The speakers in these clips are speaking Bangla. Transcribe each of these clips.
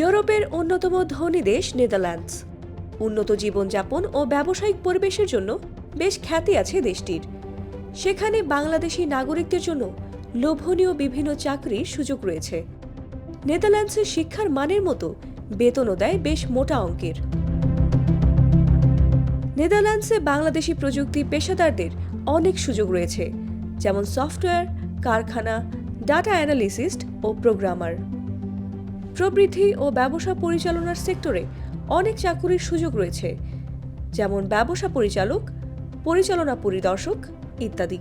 ইউরোপের অন্যতম ধনী দেশ নেদারল্যান্ডস। উন্নত জীবনযাপন ও ব্যবসায়িক পরিবেশের জন্য বেশ খ্যাতি আছে দেশটির। সেখানে বাংলাদেশি নাগরিকদের জন্য লোভনীয় বিভিন্ন চাকরির সুযোগ রয়েছে। নেদারল্যান্ডসের শিক্ষার মানের মতো বেতনও দেয় বেশ মোটা অঙ্কের। নেদারল্যান্ডসে বাংলাদেশি প্রযুক্তি পেশাদারদের অনেক সুযোগ রয়েছে, যেমন সফটওয়্যার, কারখানা, ডাটা অ্যানালিসিস্ট ও প্রোগ্রামার। প্রবৃদ্ধি ও ব্যবসা পরিচালনার সেক্টরে অনেক চাকুরির সুযোগ রয়েছে, যেমন ব্যবসা পরিচালক, পরিচালনা পরিদর্শক ইত্যাদি।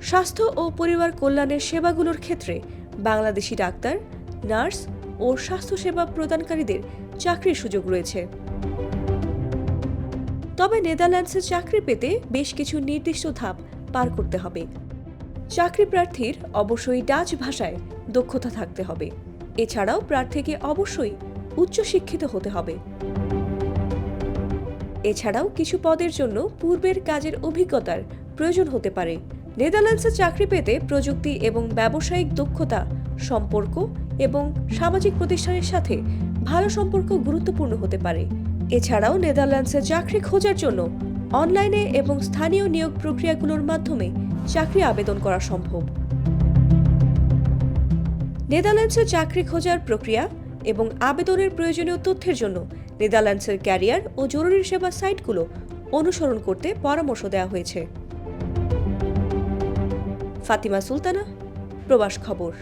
স্বাস্থ্য ও পরিবার কল্যাণের সেবাগুলোর ক্ষেত্রে বাংলাদেশি ডাক্তার, নার্স ও স্বাস্থ্যসেবা প্রদানকারীদের চাকরির সুযোগ রয়েছে। তবে নেদারল্যান্ডসে চাকরি পেতে বেশ কিছু নির্দিষ্ট ধাপ পার করতে হবে। চাকরি প্রার্থীর অবশ্যই ডাচ ভাষায় দক্ষতা থাকতে হবে। এছাড়াও প্রার্থীকে অবশ্যই উচ্চশিক্ষিত হতে হবে। এছাড়াও কিছু পদের জন্য পূর্বের কাজের অভিজ্ঞতার প্রয়োজন হতে পারে। নেদারল্যান্ডসে চাকরি পেতে প্রযুক্তি এবং ব্যবসায়িক দক্ষতা, সম্পর্ক এবং সামাজিক প্রতিষ্ঠানের সাথে ভালো সম্পর্ক গুরুত্বপূর্ণ হতে পারে। এছাড়াও নেদারল্যান্ডসে চাকরি খোঁজার জন্য অনলাইনে এবং স্থানীয় নিয়োগ প্রক্রিয়াগুলোর মাধ্যমে চাকরি আবেদন করা সম্ভব। নেদারল্যান্ডসে চাকরি খোঁজার প্রক্রিয়া এবং আবেদনের প্রয়োজনীয় তথ্যের জন্য নেদারল্যান্ডসের ক্যারিয়ার ও জরুরি সেবা সাইটগুলো অনুসরণ করতে পরামর্শ দেওয়া হয়েছে। ফাতিমা সুলতানা, প্রবাস খবর।